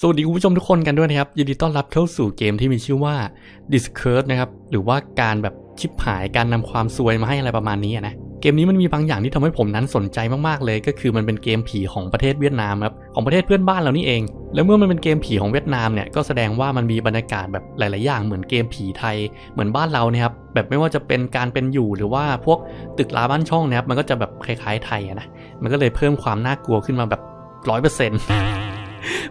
สวัสดีคุณผู้ชมทุกคนกันด้วยนะครับยินดีต้อนรับเข้าสู่เกมที่มีชื่อว่า Discurse นะครับหรือว่าการแบบชิปหายการนำความซวยมาให้อะไรประมาณนี้นะเกมนี้มันมีบางอย่างที่ทำให้ผมนั้นสนใจมากๆเลย ก็คือมันเป็นเกมผีของประเทศเวียดนามครับของประเทศเพื่อนบ้านเรานี่เอง แล้วเมื่อมันเป็นเกมผีของเวียดนามเนี่ยก็แสดงว่ามันมีบรรยากาศแบบหลาย ๆ อย่างเหมือนเกมผีไทยเหมือนบ้านเราเนี่ยครับแบบไม่ว่าจะเป็นการเป็นอยู่หรือว่าพวกตึกราบ้านช่องนะครับมันก็จะแบบคล้ายๆไทยนะมันก็เลยเพิ่มความน่ากลัวขึ้นมาแบบร้อยเปอร์เซ็นต์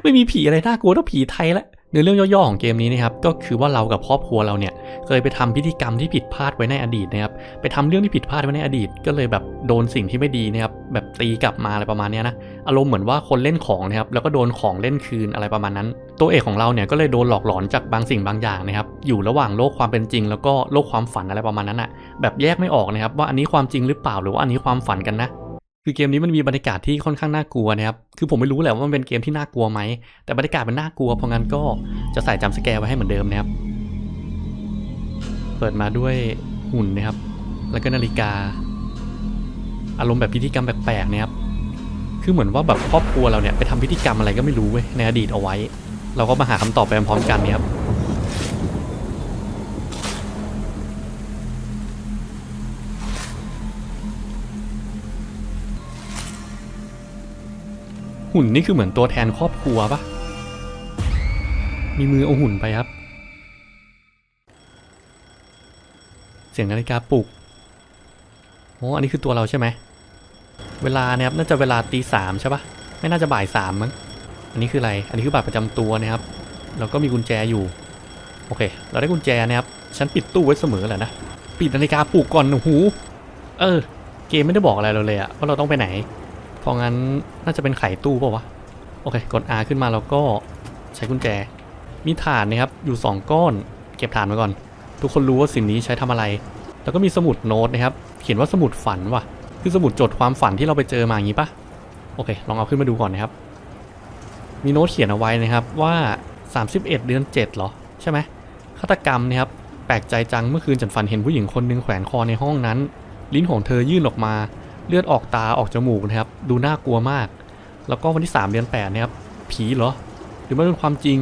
ไม่มีผีอะไรน่ากลัวเท่าผีไทยละในเรื่องย่อๆของเกมนี้นะครับก็คือว่าเรากับครอบครัวเราเนี่ยเคยไปทำพิธีกรรมที่ผิดพลาดไว้ในอดีตนะครับไปทำเรื่องที่ผิดพลาดไว้ในอดีต ก็เลยแบบโดนสิ่งที่ไม่ดีนะครับแบบตีกลับมาอะไรประมาณนี้นะอารมณ์เหมือนว่าคนเล่นของนะครับแล้วก็โดนของเล่นคืนอะไรประมาณนั้น ตัวเอกของเราเนี่ยก็เลยโดนหลอกหลอนจากบางสิ่งบางอย่างนะครับอยู่ระหว่างโลกความเป็นจริง แล้วก็โลกความฝันอะไรประมาณนั้นอะแบบแยกไม่ออกนะครับว่าอันนี้ความจริงหรือเปล่าหรือว่าอันนี้ความฝันกันนะ คือเกมนี้มันมีบรรยากาศที่ค่อนข้างน่ากลัวนะครับ คือผมไม่รู้แหละว่ามันเป็นเกมที่น่ากลัวไหม แต่บรรยากาศมันน่ากลัว เพราะงั้นก็จะใส่จำสแกร์ไว้ให้เหมือนเดิมนะครับ เปิดมาด้วยหุ่นนะครับ แล้วก็นาฬิกา อารมณ์แบบพิธีกรรมแปลกๆนะครับ คือเหมือนว่าแบบครอบครัวเราเนี่ยไปทำพิธีกรรมอะไรก็ไม่รู้เว้ยในอดีตเอาไว้ เราก็มาหาคำตอบไปพร้อมกันเนี่ยครับ หุ่นนี่คือเหมือนตัวแทนครอบครัวปะมีมือเอาหุ่นไปครับ เสียงนาฬิกาปลุกโอ้อันนี้คือตัวเราใช่ไหม เวลาเนี่ยครับน่าจะเวลาตีสามใช่ปะไม่น่าจะบ่ายสามมั้ง อันนี้คืออะไร อันนี้คือบัตรประจำตัวนะครับ แล้วก็มีกุญแจอยู่ โอเค เราได้กุญแจนะครับ ฉันปิดตู้ไว้เสมอแหละนะ ปิดนาฬิกาปลุกก่อนโอ้โหเออ เกมไม่ได้บอกอะไรเราเลยอะว่าเราต้องไปไหน เพราะงั้นน่าจะเป็นไขตู้ป่าวะ โอเค กด R ขึ้นมาแล้วก็ใช้กุญแจ มีฐานนะครับ อยู่ 2 ก้อน เก็บฐานไว้ก่อน ทุกคนรู้ว่าสิ่งนี้ใช้ทำอะไร แล้วก็มีสมุดโน้ตนะครับ เขียนว่าสมุดฝันว่ะ คือสมุดจดความฝันที่เราไปเจอมาอย่างนี้ปะโอเค ลองเอาขึ้นมาดูก่อนนะครับ มีโน้ตเขียนเอาไว้นะครับว่า 31 เดือน7เหรอ ใช่ไหมฆาตกรรมนะครับ แปลกใจจังเมื่อคืนฉันฝันเห็นผู้หญิงคนหนึ่งแขวนคอในห้องนั้น ลิ้นของเธอยื่นออกมา เลือดออกตาออกจมูกนะครับ ดูน่ากลัวมาก แล้วก็วันที่ 3 เดือน8นะครับ ผีเหรอ หรือมันเป็นความจริง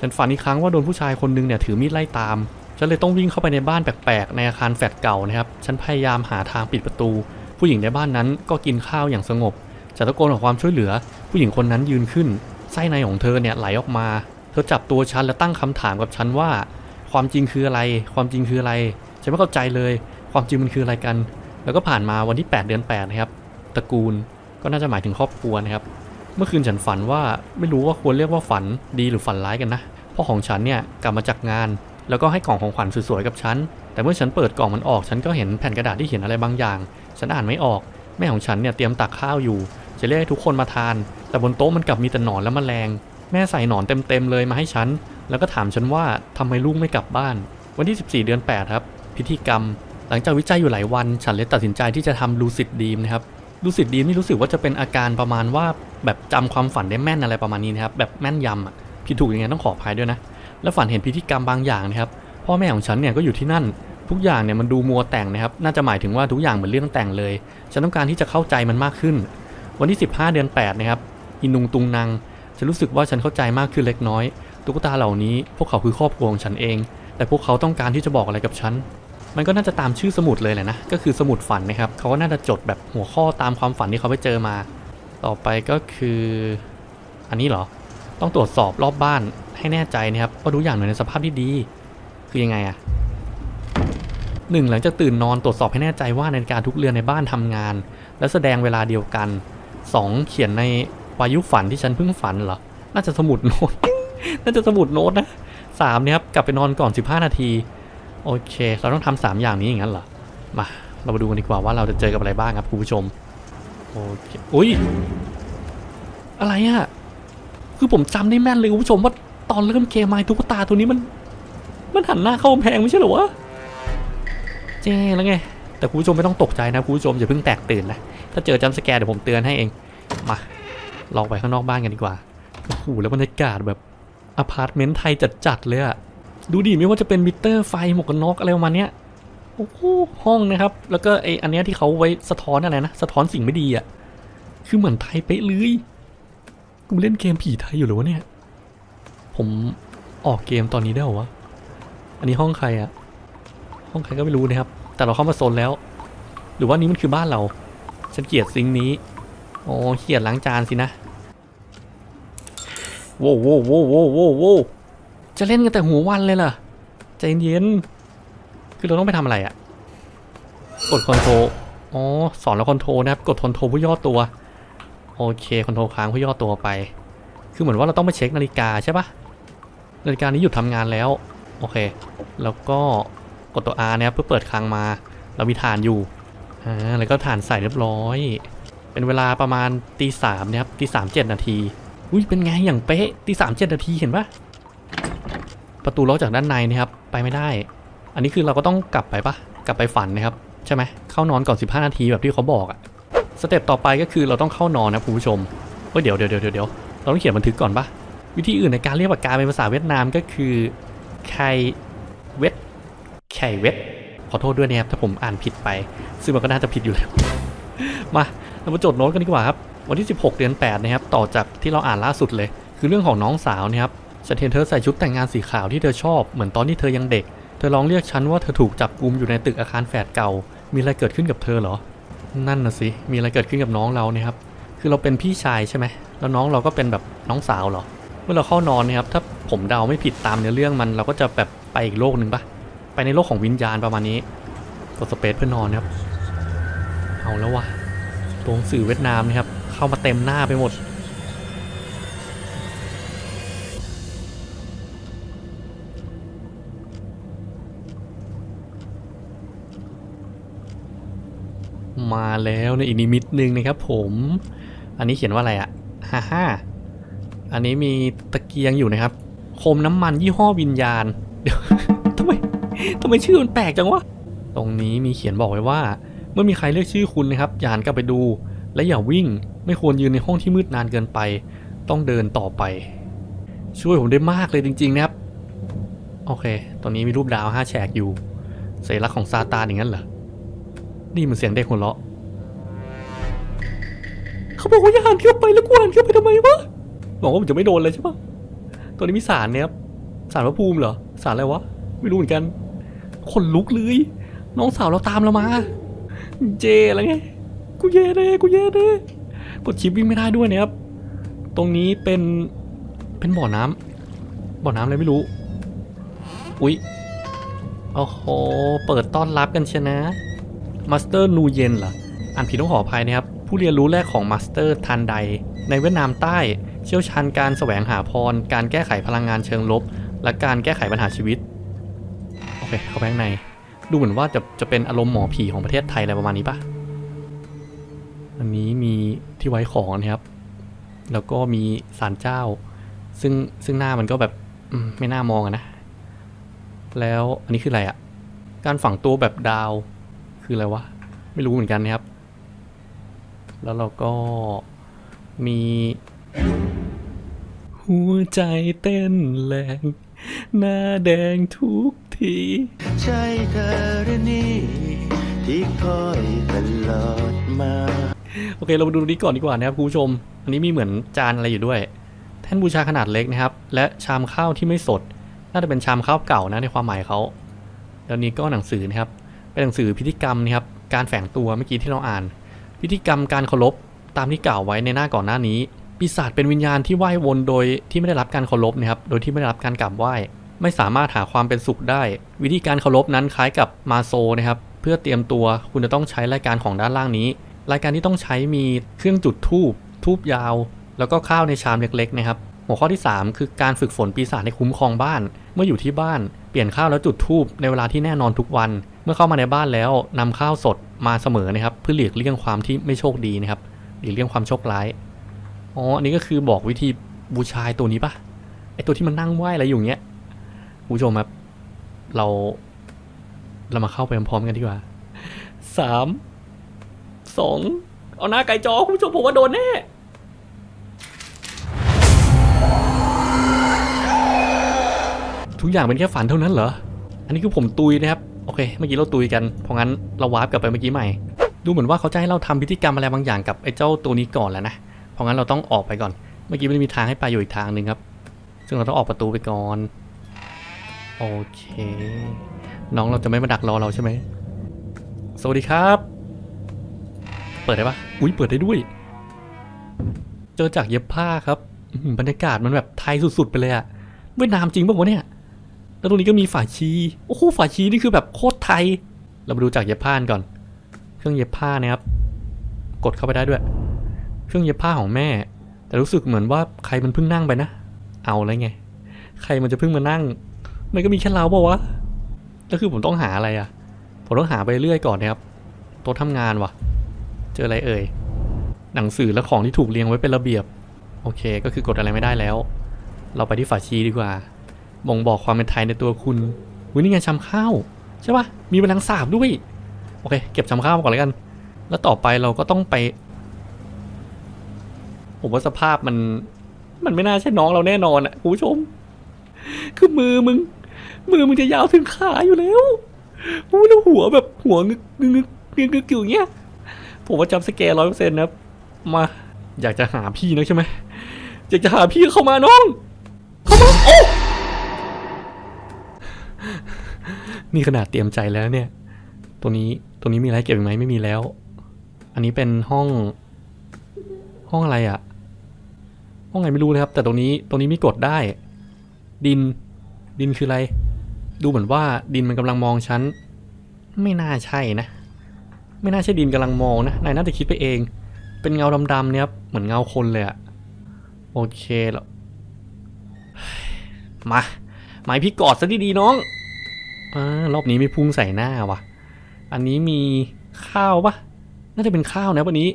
ฉันฝันอีกครั้งว่าโดนผู้ชายคนหนึงเนี่ยถือมีดไล่ตาม ฉันเลยต้องวิ่งเข้าไปในบ้านแปลกๆ ในอาคารแฟลตเก่านะครับ ฉันพยายามหาทางปิดประตู ผู้หญิงในบ้านนั้นก็กินข้าวอย่างสงบฉันตะโกนขอความช่วยเหลือ ผู้หญิงคนนั้นยืนขึ้น ไส้ในของเธอเนี่ยไหลออกมา เธอจับตัวฉันและตั้งคำถามกับฉันว่า ความจริงคืออะไร ความจริงคืออะไร ฉันไม่เข้าใจเลย ความจริงมันคืออะไรกัน แล้วก็ผ่านมาวันที่ 8 เดือน8นะครับตระกูลก็น่าจะหมายถึงครอบครัวนะครับ เมื่อคืนฉันฝันว่าไม่รู้ว่าควรเรียกว่าฝันดีหรือฝันร้ายกันนะพ่อของฉันเนี่ยกลับมาจากงาน แล้วก็ให้กล่องของขวัญสวยๆกับฉัน แต่เมื่อฉันเปิดกล่องมันออก ฉันก็เห็นแผ่นกระดาษที่เขียนอะไรบางอย่าง ฉันอ่านไม่ออก แม่ของฉันเนี่ยเตรียมตักข้าวอยู่ จะเรียกให้ทุกคนมาทาน แต่บนโต๊ะมันกลับมีแต่หนอนและแมลง แม่ใส่หนอนเต็มๆเลยมาให้ฉัน แล้วก็ถามฉันว่าทำไมลูกไม่กลับบ้าน วันที่ 14 เดือน 8 ครับ พิธีกรรม หลังจากวิจัยอยู่หลายวัน ฉันเลยตัดสินใจที่จะทำลูซิดดีมนะครับลูซิดดีมนี่รู้สึกว่าจะเป็นอาการประมาณว่าแบบจำความฝันได้แม่นอะไรประมาณนี้นะครับแบบแม่นยำอะผิดถูกยังไงต้องขออภัยด้วยนะแล้วฝันเห็นพิธีกรรมบางอย่างนะครับพ่อแม่ของฉันเนี่ยก็อยู่ที่นั่น ทุกอย่างเนี่ยมันดูมัวแต่งนะครับน่าจะหมายถึงว่าทุกอย่างเหมือนเรื่องแต่งเลย ฉันต้องการที่จะเข้าใจมันมากขึ้น วันที่ 15 เดือน8นะครับอินุงตุงนางฉันรู้สึกว่าฉันเข้าใจมากขึ้นเล็กน้อย ตุ๊กตาเหล่านี้ พวกเขาคือครอบครัวของฉันเอง แต่พวกเขาต้องการที่จะบอกอะไรกับฉัน มันก็น่าจะตามชื่อสมุดเลยแหละนะ ก็คือสมุดฝันนะครับเขาก็น่าจะจดแบบหัวข้อตามความฝันที่เขาไปเจอมา ต่อไปก็คือ อันนี้เหรอ ต้องตรวจสอบรอบบ้านให้แน่ใจนะครับว่าทุกอย่างอยู่ในสภาพที่ดี คือยังไงอะหนึ่งหลังจากตื่นนอนตรวจสอบให้แน่ใจว่านาฬิกาทุกเรือนในบ้านทำงาน และแสดงเวลาเดียวกัน 2. เขียนในวายุฝันที่ฉันเพิ่งฝันเหรอ น่าจะสมุดโน้ต น่าจะสมุดโน้ตนะสามเนี่ยครับกลับไปนอนก่อน 15 นาที โอเค เราต้องทำสามอย่างนี้อย่างนั้นเหรอ มา เรามาดูกันดีกว่าว่าเราจะเจอกับอะไรบ้างครับคุณผู้ชม โอเค อุ้ย อะไรอะคือผมจำได้แม่นเลยคุณผู้ชมว่าตอนเริ่มเกมมาตุ๊กตาตัวนี้มัน มันหันหน้าเข้าแพงไม่ใช่เหรอวะ เจ๊แล้วไง แต่คุณผู้ชมไม่ต้องตกใจนะคุณผู้ชมอย่าเพิ่งแตกตื่นนะ ถ้าเจอจัมป์สแกร์เดี๋ยวผมเตือนให้เอง มา ลองไปข้างนอกบ้านกันดีกว่า โอ้โห แล้วบรรยากาศแบบอพาร์ตเมนต์ไทยจัดๆเลยอะ ดูดิไม่ว่าจะเป็นมิเตอร์ไฟหมวกกันน็อกอะไรประมาณเนี้ยโอ้โหห้องนะครับ แล้วก็ไออันเนี้ยที่เขาไว้สะท้อนอะไรนะ สะท้อนสิ่งไม่ดีอะคือเหมือนไทยเป๊ะเลยกูเล่นเกมผีไทยอยู่หรือวะเนี่ย ผมออกเกมตอนนี้ได้หรอวะ อันนี้ห้องใครอะห้องใครก็ไม่รู้นะครับ แต่เราเข้ามาโซนแล้ว หรือว่านี้มันคือบ้านเรา ฉันเกลียดซิงนี้โอ้เกลียดล้างจานสินะโว้โว้โว้วโว้วโว้วโว้ว จะเล่นกันแต่หัววันเลยล่ะใจเย็นคือเราต้องไปทำอะไรอะกดคอนโทรอ๋อสอนเราคอนโทรนะครับ กดคอนโทรเพื่อย่อตัว โอเคคอนโทรค้างเพื่อย่อตัวไป คือเหมือนว่าเราต้องไปเช็คนาฬิกาใช่ปะนาฬิกานี้หยุดทำงานแล้ว โอเค แล้วก็กดตัว R นะครับเพื่อเปิดคลังมา เรามีฐานอยู่ อ่า แล้วก็ฐานใส่เรียบร้อย เป็นเวลาประมาณตีสามนะครับตีสามเจ็ดนาที อุ้ยเป็นไงอย่างเป๊ะตีสามเจ็ดนาทีเห็นปะ ประตูล็อกจากด้านในนะครับ ไปไม่ได้ อันนี้คือเราก็ต้องกลับไปปะกลับไปฝันนะครับ ใช่ไหมเข้านอนก่อน 15 นาทีแบบที่เขาบอกอะสเต็ปต่อไปก็คือเราต้องเข้านอนนะคุณผู้ชมเฮ้ยเดี๋ยวเดี๋ยวเดี๋ยวเดี๋ยวเราต้องเขียนบันทึกก่อนปะวิธีอื่นในการเรียกปากกาเป็นภาษาเวียดนามก็คือไคเวทไคเวทขอโทษด้วยนะครับถ้าผมอ่านผิดไป ซึ่งมันก็น่าจะผิดอยู่แล้ว มาเรามาจดโน้ตกันดีกว่าครับ วันที่ 16 เดือน 8 นะครับ ต่อจากที่เราอ่านล่าสุดเลย คือเรื่องของน้องสาวนะครับ ฉันเห็นเธอใส่ชุดแต่งงานสีขาวที่เธอชอบเหมือนตอนที่เธอยังเด็ก เธอลองเรียกฉันว่าเธอถูกจับกุมอยู่ในตึกอาคารแฝดเก่า มีอะไรเกิดขึ้นกับเธอเหรอ นั่นน่ะสิ มีอะไรเกิดขึ้นกับน้องเราเนี่ยครับ คือเราเป็นพี่ชายใช่ไหม แล้วน้องเราก็เป็นแบบน้องสาวเหรอ เมื่อเราเข้านอนเนะครับ ถ้าผมเดาไม่ผิดตามเนื้อเรื่องมันเราก็จะแบบไปอีกโลกหนึ่งปะไปในโลกของวิญญาณประมาณนี้ กดสเปซเพื่อนอนนะครับ เอาแล้ววะตัวหนังสื่อเวียดนามนะครับ เข้ามาเต็มหน้าไปหมด มาแล้วในอีกนิมิตหนึ่งนะครับผม อันนี้เขียนว่าอะไรอะฮ่าฮ่าอันนี้มีตะเกียงอยู่นะครับ โคมน้ำมันยี่ห้อวิญญาณ เดี๋ยวทำไมทำไมชื่อมันแปลกจังวะ ตรงนี้มีเขียนบอกไว้ว่า เมื่อมีใครเรียกชื่อคุณนะครับอย่าหันกลับไปดู และอย่าวิ่ง ไม่ควรยืนในห้องที่มืดนานเกินไป ต้องเดินต่อไป ช่วยผมได้มากเลยจริง ๆ นะครับ โอเคตรงนี้มีรูปดาวห้าแฉกอยู่สัญลักษณ์ของซาตานอย่างนั้นเหรอ นี่มันเสียงเด็กหัวเราะเขาบอกว่าอย่าหันเข้าไปแล้วกูหันเข้าไปทำไมวะบอกว่าผมจะไม่โดนเลยใช่ปะตัวนี้มีสารเนี่ยครับสารพระภูมิเหรอสารอะไรวะไม่รู้เหมือนกันขนลุกเลยน้องสาวเราตามเรามา เจอะไรไงกูแย่แน่กูแย่แน่กดชิปวิ่งไม่ได้ด้วยเนี่ยครับ ตรงนี้เป็นเป็นบ่อน้ำบ่อน้ำอะไรไม่รู้ อุ๊ยโอ้โหเปิดต้อนรับกันเชียนะ มาสเตอร์นูเยนเหรออ่านผิดต้องขออภัยนะครับ ผู้เรียนรู้แรกของมาสเตอร์ทันไดในเวียดนามใต้ เชี่ยวชาญการแสวงหาพร การแก้ไขพลังงานเชิงลบ และการแก้ไขปัญหาชีวิต โอเค เข้าไปข้างใน ดูเหมือนว่าจะจะเป็นอารมณ์หมอผีของประเทศไทยอะไรประมาณนี้ปะอันนี้มีที่ไว้ของนะครับ แล้วก็มีศาลเจ้า ซึ่งซึ่งหน้ามันก็แบบไม่น่ามองอะนะ แล้วอันนี้คืออะไรอะการฝังตัวแบบดาว คืออะไรวะ ไม่รู้เหมือนกันนะครับ แล้วเราก็มี หัวใจเต้นแรง หน้าแดงทุกที ใช่เธอหรือนี่ที่คอยตลอดมา โอเค เรามาดูนี้ก่อนดีกว่านะครับคุณผู้ชม อันนี้มีเหมือนจานอะไรอยู่ด้วย แท่นบูชาขนาดเล็กนะครับ และชามข้าวที่ไม่สด น่าจะเป็นชามข้าวเก่านะในความหมายเขาแล้วนี้ก็หนังสือนะครับ เป็นหนังสือพิธีกรรมนะครับการแฝงตัวเมื่อกี้ที่เราอ่าน พิธีกรรมการเคารพตามที่กล่าวไว้ในหน้าก่อนหน้านี้ ปีศาจเป็นวิญญาณที่ไหว้วนโดยที่ไม่ได้รับการเคารพนะครับโดยที่ไม่ได้รับการกราบไหว้ไม่สามารถหาความเป็นสุขได้ วิธีการเคารพนั้นคล้ายกับมาโซนะครับเพื่อเตรียมตัวคุณจะต้องใช้รายการของด้านล่างนี้ รายการที่ต้องใช้มีเครื่องจุดทูบทูบยาว แล้วก็ข้าวในชามเล็กๆนะครับหัวข้อที่ 3 คือการฝึกฝนปีศาจให้คุ้มครองบ้าน มื่ออยู่ที่บ้านเปลี่ยนข้าวแล้วจุดทูบในเวลาที่แน่นอนทุกวัน เมื่อเข้ามาในบ้านแล้วนำข้าวสดมาเสมอนะครับ เพื่อหลีกเลี่ยงความที่ไม่โชคดีนะครับหลีกเลี่ยงความโชคร้ายอ๋ออันนี้ก็คือบอกวิธีบูชายตัวนี้ปะไอตัวที่มันนั่งไหวอะไรอยู่เงี้ยคุณผู้ชมครับเรา เรามาเข้าไปพร้อมกันดีกว่าสามสองเอาหน้าไก่จอคุณผู้ชมผมว่าโดนแน่ ทุกอย่างเป็นแค่ฝันเท่านั้นเหรอ อันนี้คือผมตุยนะครับ โอเค เมื่อกี้เราตุยกัน เพราะงั้นเราวาร์ปกลับไปเมื่อกี้ใหม่ ดูเหมือนว่าเขาจะให้เราทำพิธีกรรมอะไรบางอย่างกับไอ้เจ้าตัวนี้ก่อนแล้วนะ เพราะงั้นเราต้องออกไปก่อน เมื่อกี้มันมีทางให้ไปอยู่อีกทางหนึ่งครับ ซึ่งเราต้องออกประตูไปก่อน โอเค น้องเราจะไม่มาดักรอเราใช่ไหม สวัสดีครับ เปิดได้ปะอุ้ยเปิดได้ด้วย เจอจากเย็บผ้าครับอื้อหือบรรยากาศมันแบบไทยสุดๆไปเลยอะเวียดนามจริงปะวะเนี่ย แล้วตรงนี้ก็มีฝาชี โอ้โห ฝาชีนี่คือแบบโคตรไทย เรามาดูจากเย็บผ้าก่อน เครื่องเย็บผ้านะครับ กดเข้าไปได้ด้วย เครื่องเย็บผ้าของแม่ แต่รู้สึกเหมือนว่าใครมันเพิ่งนั่งไปนะ เอาแล้วไง ใครมันจะเพิ่งมานั่ง มันก็มีแค่เราเปล่าวะ แล้วคือผมต้องหาอะไรอะผมต้องหาไปเรื่อยก่อนนะครับ โต๊ะทำงานวะเจออะไรเอ่ย หนังสือและของที่ถูกเรียงไว้เป็นระเบียบ โอเค ก็คือกดอะไรไม่ได้แล้ว เราไปที่ฝาชีดีกว่า บ่งบอกความเป็นไทยในตัวคุณวินี่ไงชำข้าวใช่ปะมีแมลงสาบด้วย โอเค เก็บชำข้าวมาก่อนแล้วกัน แล้วต่อไปเราก็ต้องไป ผมว่าสภาพมัน มันไม่น่าใช่น้องเราแน่นอนอะคุณผู้ชม คือมือมึง มือมึงจะยาวถึงขาอยู่แล้วโอ้แล้วหัวแบบหัวงึกงึกงึกงึกงึกอยู่อย่างเงี้ย ผมว่าจำสแกร์ร้อยเปอร์เซ็นต์นะมา อยากจะหาพี่นะใช่ไหมอยากจะหาพี่เข้ามาน้อง เข้ามาโอ้ นี่ขนาดเตรียมใจแล้วเนี่ย ตัวนี้ตัวนี้มีอะไรเก็บอีกไหมไม่มีแล้ว อันนี้เป็นห้อง ห้องอะไรอะห้องไหนไม่รู้เลยครับ แต่ตรงนี้ตรงนี้มีกดได้ ดิน ดินคืออะไร ดูเหมือนว่าดินมันกำลังมองฉัน ไม่น่าใช่นะ ไม่น่าใช่ดินกำลังมองนะ นายน่าจะคิดไปเอง เป็นเงาดำๆเนี่ยครับ เหมือนเงาคนเลยอะโอเคแล้ว มาหมายพี่กอดซะดีๆน้อง อารอบนี้ไม่พุ่งใส่หน้าว่ะ อันนี้มีข้าวปะน่าจะเป็นข้าวนะวันนี้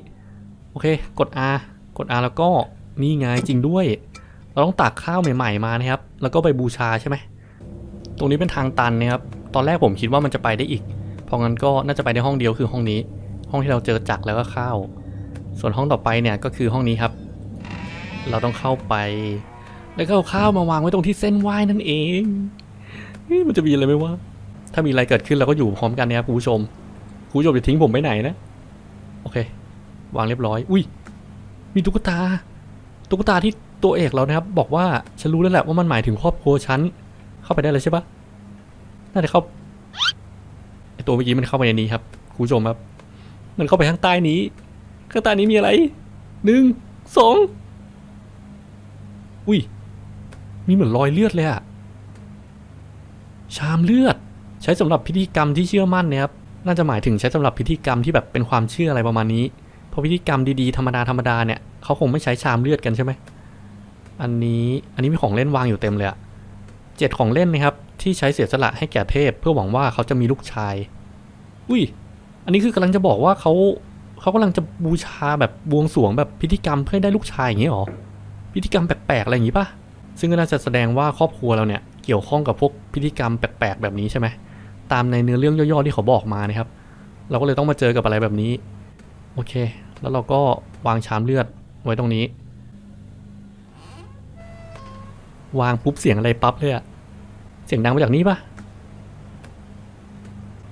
โอเค กด R กด R แล้วก็นี่ไงจริงด้วย เราต้องตักข้าวใหม่ ๆมานะครับ แล้วก็ไปบูชาใช่ไหม ตรงนี้เป็นทางตันนะครับ ตอนแรกผมคิดว่ามันจะไปได้อีก เพราะงั้นก็น่าจะไปได้ห้องเดียวคือห้องนี้ ห้องที่เราเจอจักรแล้วก็ข้าว ส่วนห้องต่อไปเนี่ยก็คือห้องนี้ครับ เราต้องเข้าไป แล้วก็เอาข้าวมาวางไว้ตรงที่เส้นไหว้นั่นเอง มันจะมีอะไรไหมวะถ้ามีอะไรเกิดขึ้นเราก็อยู่พร้อมกันนะครับคุณผู้ชมคุณผู้ชมอย่าทิ้งผมไปไหนนะ โอเค วางเรียบร้อย อุ้ย มีตุ๊กตา ตุ๊กตาที่ตัวเอกเรานะครับ บอกว่าฉันรู้แล้วแหละว่ามันหมายถึงครอบครัวฉัน เข้าไปได้เลยใช่ปะน่าจะเข้าไอตัวเมื่อกี้มันเข้าไปในนี้ครับคุณผู้ชมครับ มันเข้าไปข้างใต้นี้ ข้างใต้นี้มีอะไรหนึ่งสองอุ้ย มีเหมือนรอยเลือดเลยอะ ชามเลือด ใช้สำหรับพิธีกรรมที่เชื่อมั่นนะครับน่าจะหมายถึงใช้สำหรับพิธีกรรมที่แบบเป็นความเชื่ออะไรประมาณนี้เพราะพิธีกรรมดีๆธรรมดาธรรมดาเนี่ยเขาคงไม่ใช้ชามเลือดกันใช่ไหมอันนี้อันนี้มีของเล่นวางอยู่เต็มเลยอะเจ็ดของเล่นนะครับที่ใช้เสียสละให้แก่เทพ เพื่อหวังว่าเขาจะมีลูกชาย อุ้ย อันนี้คือกำลังจะบอกว่าเขาเขากำลังจะบูชาแบบบวงสรวงแบบพิธีกรรมเพื่อได้ลูกชายอย่างนี้หรอพิธีกรรมแปลกๆอะไรอย่างนี้ป่ะซึ่งก็น่าจะแสดงว่าครอบครัวเราเนี่ย เกี่ยวข้องกับพวกพิธีกรรมแปลกๆแบบนี้ใช่ไหมตามในเนื้อเรื่องย่อๆที่เขาบอกมานะครับ เราก็เลยต้องมาเจอกับอะไรแบบนี้ โอเค แล้วเราก็วางชามเลือดไว้ตรงนี้ วางปุ๊บเสียงอะไรปั๊บเลยอะเสียงดังมาจากนี้ปะ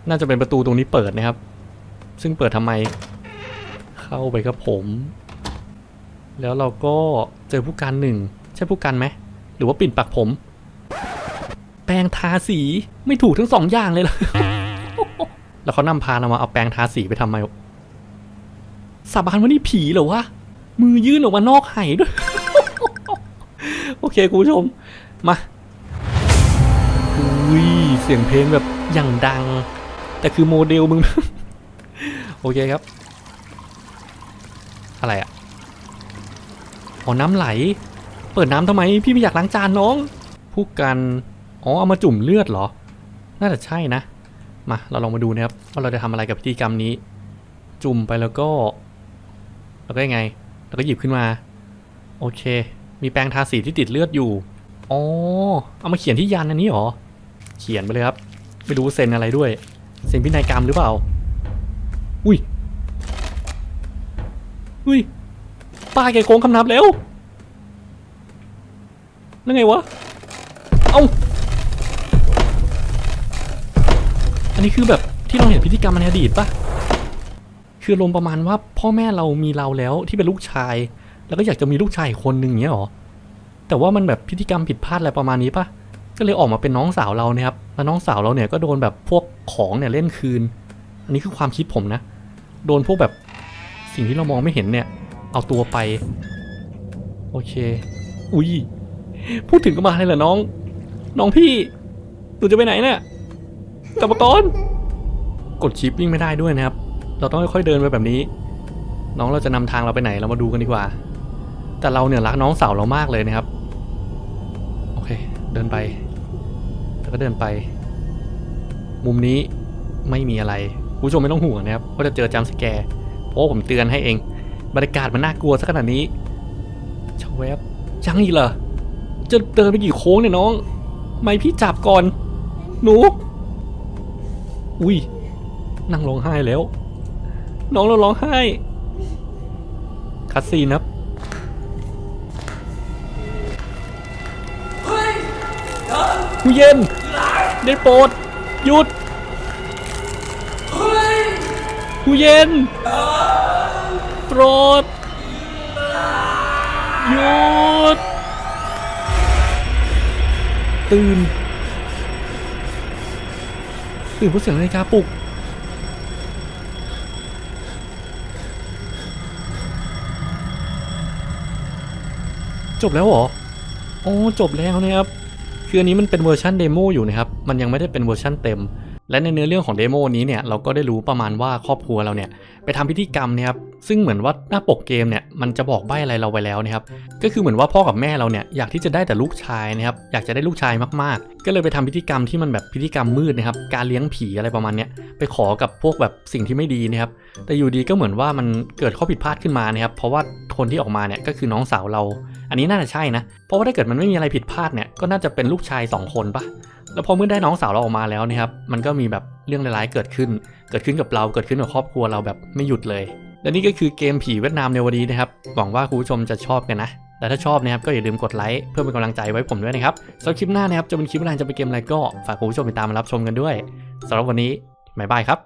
น่าจะเป็นประตูตรงนี้เปิดนะครับ ซึ่งเปิดทำไม เข้าไปครับผม แล้วเราก็เจอผู้การหนึ่ง ใช่ผู้การไหม หรือว่าปิ่นปักผม ปรงทาสีไม่ถูกทั้งสองอย่างเลยเหรอแล้วเขานำพาเรามาเอาแปรงทาสีไปทำไมสาบานว่านี่ผีเหรอวะ มือยื่นออกมานอกไห่ด้วย โอเคคุณผู้ชม มาอุ้ยเสียงเพลงแบบอย่างดัง แต่คือโมเดลมึง โอเคครับ อะไรอะอ๋อน้ำไหล เปิดน้ำทำไม พี่ไม่อยากล้างจานน้อง ผู้กัน อ๋อ เอามาจุ่มเลือดเหรอ น่าจะใช่นะ มา เราลองมาดูนะครับว่าเราจะทำอะไรกับพิธีกรรมนี้ จุ่มไปแล้วก็ แล้วก็ยังไง แล้วก็หยิบขึ้นมา โอเค มีแปรงทาสีที่ติดเลือดอยู่ อ๋อ เอามาเขียนที่ยันอันนี้เหรอ เขียนไปเลยครับ ไม่รู้เซ็นอะไรด้วย เซ็นพินัยกรรมหรือเปล่า อุ้ย อุ้ย ป้าแกโกงคำนับแล้วนั่นไงวะ เอ้า นนี้คือแบบที่เราเห็นพิธีกรรมในอดีตปะคือลมประมาณว่าพ่อแม่เรามีเราแล้วที่เป็นลูกชาย แล้วก็อยากจะมีลูกชายอีกคนหนึ่งอย่างเงี้ยหรอแต่ว่ามันแบบพิธีกรรมผิดพลาดอะไรประมาณนี้ปะก็เลยออกมาเป็นน้องสาวเราเนี่ยครับแล้วน้องสาวเราเนี่ยก็โดนแบบพวกของเนี่ยเล่นคืน อันนี้คือความคิดผมนะ โดนพวกแบบสิ่งที่เรามองไม่เห็นเนี่ย เอาตัวไป โอเค อุ้ยพูดถึงก็มาเลยเหรอน้อง น้องพี่หนูจะไปไหนเนี่ย กลับมาก่อนกดชิปวิ่งไม่ได้ด้วยนะครับ เราต้องค่อยๆเดินไปแบบนี้ น้องเราจะนำทางเราไปไหนเรามาดูกันดีกว่า แต่เราเนี่ยรักน้องสาวเรามากเลยนะครับ โอเค เดินไป แล้วก็เดินไป มุมนี้ไม่มีอะไรคุณผู้ชมไม่ต้องห่วงนะครับว่าจะเจอจัมสแกร์เพราะผมเตือนให้เอง บรรยากาศมันน่ากลัวสักขนาดนี้ชาแวบยังอีกเหรอจะเดินไปกี่โค้งเนี่ยน้อง ไม่พี่จับก่อน หนู อุ้ยนั่งร้องไห้แล้ว น้องเราร้องไห้คัดซีนครับหูเย็นได้โปรดหยุดหูเย็นโปรดหยุดตื่น ตื่นเพราะเสียงนาฬิกาปลุกจบแล้วเหรอโอ้จบแล้วนะครับ คืออันนี้มันเป็นเวอร์ชันเดโมอยู่นะครับ มันยังไม่ได้เป็นเวอร์ชันเต็ม และในเนื้อเรื่องของเดโมนี้เนี่ยเราก็ได้รู้ประมาณว่าครอบครัวเราเนี่ยไปทำพิธีกรรมเนะครับซึ่งเหมือนว่าหน้าปกเกมเนี่ยมันจะบอกใบ้อะไรเราไปแล้วนะครับก็คือเหมือนว่าพ่อกับแม่เราเนี่ยอยากที่จะได้แต่ลูกชายนะครับอยากจะได้ลูกชายมากๆ ก็เลยไปทำพิธีกรรมที่มันแบบพิธีกรรมมืดนะครับการเลี้ยงผีอะไรประมาณเนี้ยไปขอกับพวกแบบสิ่งที่ไม่ดีนะครับแต่อยู่ดีก็เหมือนว่ามันเกิดข้อผิดพลาดขึ้นมานะครับเพราะว่าคนที่ออกมาเนี่ยก็คือน้องสาวเรา อันนี้น่าจะใช่นะเพราะว่าถ้าเกิดมันไม่มีอะไรผิดพลาดเนี่ยก็น่าจะเป็นลูกชายสองคนปะ แล้วพอเมื่อได้น้องสาวเราออกมาแล้วนะครับ มันก็มีแบบเรื่องร้ายๆเกิดขึ้น เกิดขึ้นกับเราเกิดขึ้นกับครอบครัวเราแบบไม่หยุดเลย และนี่ก็คือเกมผีเวียดนามในวันนี้นะครับ หวังว่าคุณผู้ชมจะชอบกันนะและถ้าชอบนะครับก็อย่าลืมกดไลค์เพื่อเป็นกำลังใจไว้ผมด้วยนะครับสำหรับคลิปหน้านะครับจะเป็นคลิปอะไรจะเป็นเกมอะไรก็ฝากคุณผู้ชมติดตามมารับชมกันด้วยสำหรับวันนี้บ๊ายบายครับ